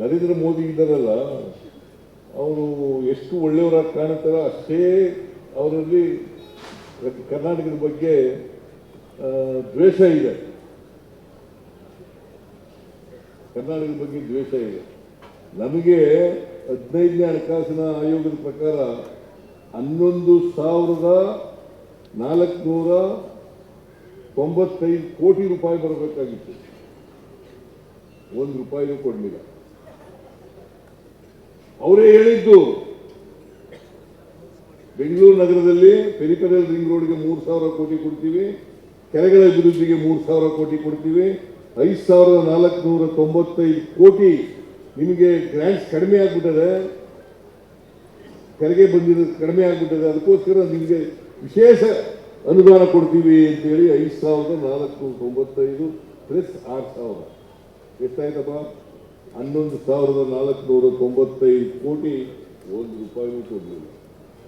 ನರೇಂದ್ರ ಮೋದಿ ಇದ್ದಾರಲ್ಲ, ಅವರು ಎಷ್ಟು ಒಳ್ಳೆಯವರಾಗಿ ಕಾಣುತ್ತಾರೋ ಅಷ್ಟೇ ಅವರಲ್ಲಿ ಕರ್ನಾಟಕದ ಬಗ್ಗೆ ದ್ವೇಷ ಇದೆ. ಕರ್ನಾಟಕದ ಬಗ್ಗೆ ದ್ವೇಷ ಇದೆ. ನಮಗೆ ಹದಿನೈದನೇ ಹಣಕಾಸಿನ ಆಯೋಗದ ಪ್ರಕಾರ ಹನ್ನೊಂದು ಸಾವಿರದ ನಾಲ್ಕುನೂರ ತೊಂಬತ್ತೈದು ಕೋಟಿ ರೂಪಾಯಿ ಬರಬೇಕಾಗಿತ್ತು. ಒಂದು ರೂಪಾಯಿನೂ ಕೊಡಲಿಲ್ಲ. ಅವರೇ ಹೇಳಿದ್ದು, ಬೆಂಗಳೂರು ನಗರದಲ್ಲಿ ಪೆರಿಪೆರಲ್ ರಿಂಗ್ ರೋಡ್ಗೆ ಮೂರು ಸಾವಿರ ಕೋಟಿ ಕೊಡ್ತೀವಿ, ಕೆರೆಗಳ ಅಭಿವೃದ್ಧಿಗೆ ಮೂರು ಸಾವಿರ ಕೋಟಿ ಕೊಡ್ತೀವಿ, ಐದು ಸಾವಿರದ ನಾಲ್ಕುನೂರ ತೊಂಬತ್ತೈದು ಕೋಟಿ ನಿಮಗೆ ಗ್ರ್ಯಾಂಟ್ಸ್ ಕಡಿಮೆ ಆಗ್ಬಿಟ್ಟದೆ. ತೆರಿಗೆ ಬಂದಿರೋದು ಕಡಿಮೆ ಆಗ್ಬಿಟ್ಟದೆ. ಅದಕ್ಕೋಸ್ಕರ ನಿಮಗೆ ವಿಶೇಷ ಅನುದಾನ ಕೊಡ್ತೀವಿ ಅಂತೇಳಿ ಐದು ಸಾವಿರದ ನಾಲ್ಕುನೂರ ತೊಂಬತ್ತೈದು ಪ್ಲಸ್ ಆರು ಸಾವಿರ. ಎಷ್ಟಾಯ್ತಪ್ಪ? ಹನ್ನೊಂದು ಸಾವಿರದ ನಾಲ್ಕುನೂರ ತೊಂಬತ್ತೈದು ಕೋಟಿ ಒಂದು ರೂಪಾಯಿನೂ ಕೊಡಲಿಲ್ಲ.